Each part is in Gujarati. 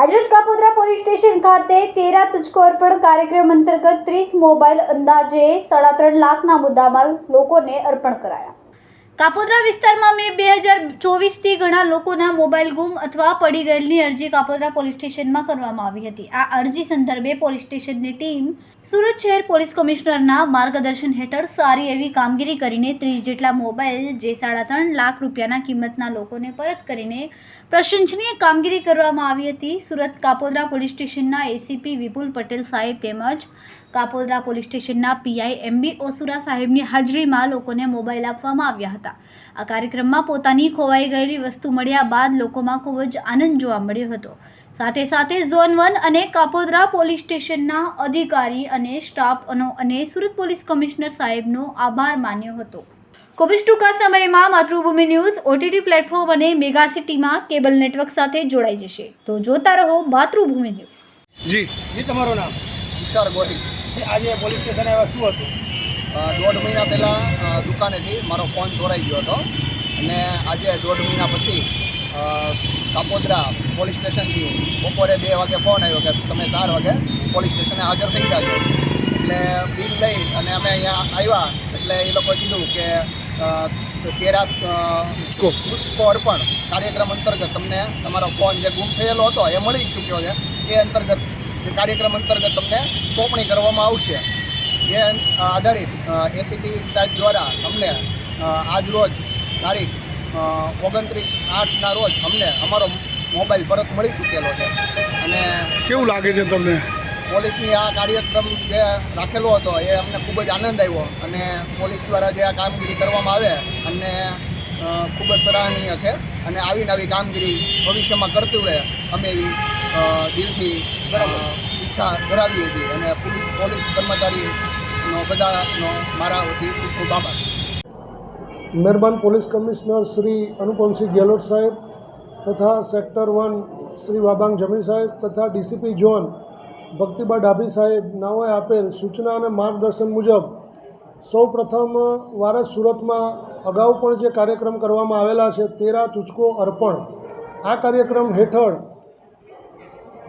આજરોજ કાપોદ્રા પોલીસ સ્ટેશન ખાતે તેરા તુજકો અર્પણ કાર્યક્રમ અંતર્ગત ત્રીસ મોબાઈલ અંદાજે સાડા ત્રણ લાખના મુદ્દામાલ લોકોને અર્પણ કરાયા. કાપોદ્રા વિસ્તારમાં મે બે હજાર ચોવીસથી ઘણા લોકોના મોબાઈલ ગુમ અથવા પડી ગયેલની અરજી કાપોદ્રા પોલીસ સ્ટેશનમાં કરવામાં આવી હતી. આ અરજી સંદર્ભે પોલીસ સ્ટેશનની ટીમ સુરત શહેર પોલીસ કમિશનરના માર્ગદર્શન હેઠળ સારી એવી કામગીરી કરીને ત્રીસ જેટલા મોબાઈલ, જે સાડા ત્રણ લાખ રૂપિયાના કિંમતના લોકોને પરત કરીને પ્રશંસનીય કામગીરી કરવામાં આવી હતી. સુરત કાપોદ્રા પોલીસ સ્ટેશનના એસીપી વિપુલ પટેલ સાહેબ તેમજ કાપોદ્રા પોલીસ સ્ટેશનના પીઆઈ એમબી ઓસુરા સાહેબની હાજરીમાં લોકોને મોબાઈલ આપવામાં આવ્યા હતા. આ કાર્યક્રમમાં પોતાની ખોવાઈ ગયેલી વસ્તુ મળ્યા બાદ લોકોમાં ખૂબ જ આનંદ જોવા મળ્યો હતો. સાથે સાથે ઝોન વન અને કાપોદરા પોલીસ સ્ટેશનના અધિકારી અને સ્ટાફનો અને સુરત પોલીસ કમિશનર સાહેબનો આભાર માન્યો હતો. ખૂબ જ ટૂંકા સમયમાં માતૃભૂમિ ન્યૂઝ ઓટીટી પ્લેટફોર્મ અને મેગા સિટીમાં કેબલ નેટવર્ક સાથે જોડાઈ જશે. તો જોતા રહો માતૃભૂમિ ન્યૂઝ. જી. જી તમારું નામ? તુષાર ગોહિલ. આજે પોલીસ સ્ટેશન આવ્યા શું હતું? દોઢ મહિના પહેલાં દુકાનેથી મારો ફોન ચોરાઈ ગયો હતો. અને આજે દોઢ મહિના પછી કાપોદ્રા પોલીસ સ્ટેશનથી બપોરે બે વાગે ફોન આવ્યો કે તમે ચાર વાગે પોલીસ સ્ટેશને હાજર થઈ જાજો. એટલે બિલ લઈ અને અમે અહીંયા આવ્યા. એટલે એ લોકોએ કીધું કે તેરા. તુજકો અર્પણ કાર્યક્રમ અંતર્ગત તમને તમારો ફોન જે ગુમ થયેલો હતો એ મળી ચૂક્યો છે. એ અંતર્ગત કાર્યક્રમ અંતર્ગત તમને સોંપણી કરવામાં આવશે. જે આધારિત એસીપી સાહેબ દ્વારા અમને આજરોજ આજ રોજ તારીખ ઓગણત્રીસ આઠના રોજ અમને અમારો મોબાઈલ પરત મળી ચૂકેલો છે. અને કેવું લાગે છે તમને? પોલીસની આ કાર્યક્રમ જે રાખેલો હતો એ અમને ખૂબ જ આનંદ આવ્યો અને પોલીસ દ્વારા જે આ કામગીરી કરવામાં આવે અને ખૂબ જ સરાહનીય છે અને આવી નવી કામગીરી ભવિષ્યમાં કરતું રહે અમે એવી દિલથી ઈચ્છા ધરાવીએ છીએ અને પોલીસ આભાર. મહેરબાન પોલીસ કમિશનર શ્રી અનુપમસિંહ ગેહલોત સાહેબ તથા સેક્ટર વન શ્રી વાબાંગ જમી સાહેબ તથા ડીસીપી ઝોન ભક્તિબા ડાભી સાહેબ નાઓએ આપેલ સૂચના અને માર્ગદર્શન મુજબ સૌ પ્રથમ વાર સુરતમાં અગાઉ પણ જે કાર્યક્રમ કરવામાં આવેલા છે, તેરા તુચકો અર્પણ. આ કાર્યક્રમ હેઠળ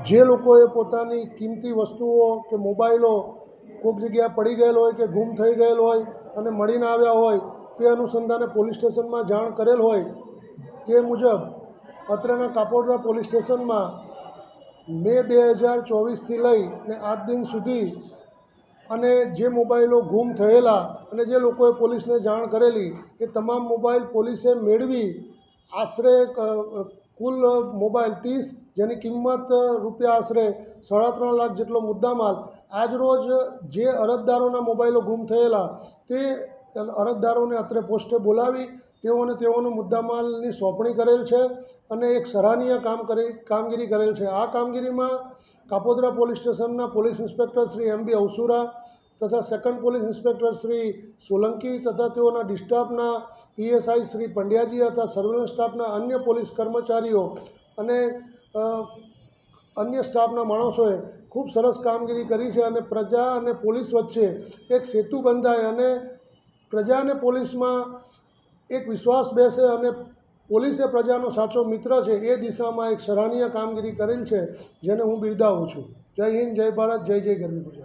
જે લોકોએ પોતાની કિંમતી વસ્તુઓ કે મોબાઈલો કોઈક જગ્યાએ પડી ગયેલ હોય કે ગુમ થઈ ગયેલ હોય અને મળીને આવ્યા હોય, તે અનુસંધાને પોલીસ સ્ટેશનમાં જાણ કરેલ હોય, તે મુજબ અત્રેના કાપોડરા પોલીસ સ્ટેશનમાં મે બે હજાર ચોવીસથી લઈ ને આજ દિન સુધી અને જે મોબાઈલો ગુમ થયેલા અને જે લોકોએ પોલીસને જાણ કરેલી, એ તમામ મોબાઈલ પોલીસે મેળવી. આશરે કુલ મોબાઈલ ત્રીસ, જેની કિંમત રૂપિયા આશરે સાડા ત્રણ લાખ જેટલો મુદ્દામાલ આજરોજ જે અરજદારોના મોબાઈલો ગુમ થયેલા, તે અરજદારોને અત્રે પોસ્ટે બોલાવી, તેઓને તેઓનો મુદ્દામાલની સોંપણી કરેલ છે અને એક સરાહનીય કામ કરી, કામગીરી કરેલ છે. આ કામગીરીમાં કાપોદ્રા પોલીસ સ્ટેશનના police inspector Shri M B Avsura તથા second police inspector Shri Solanki તથા તેઓના ડિસ્ટાફના પીએસઆઈ શ્રી પંડ્યાજી તથા સર્વેલન્સ સ્ટાફના અન્ય પોલીસ કર્મચારીઓ અને અન્ય સ્ટાફના માણસોએ ખૂબ સરસ કામગીરી કરી છે અને પ્રજા અને પોલીસ વચ્ચે એક સેતુ બંધાય અને પ્રજા અને પોલીસમાં એક વિશ્વાસ બેસે અને પોલીસે પ્રજાનો સાચો મિત્ર છે એ દિશામાં એક સરાહનીય કામગીરી કરેલ છે, જેને હું બિરદાવું છું. જય હિન્દ, જય ભારત, જય જય ગરવી ગુજરાત.